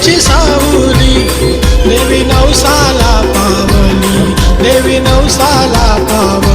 देवीची सावली देवी नवसाला पावली देवी नवसाला पावली.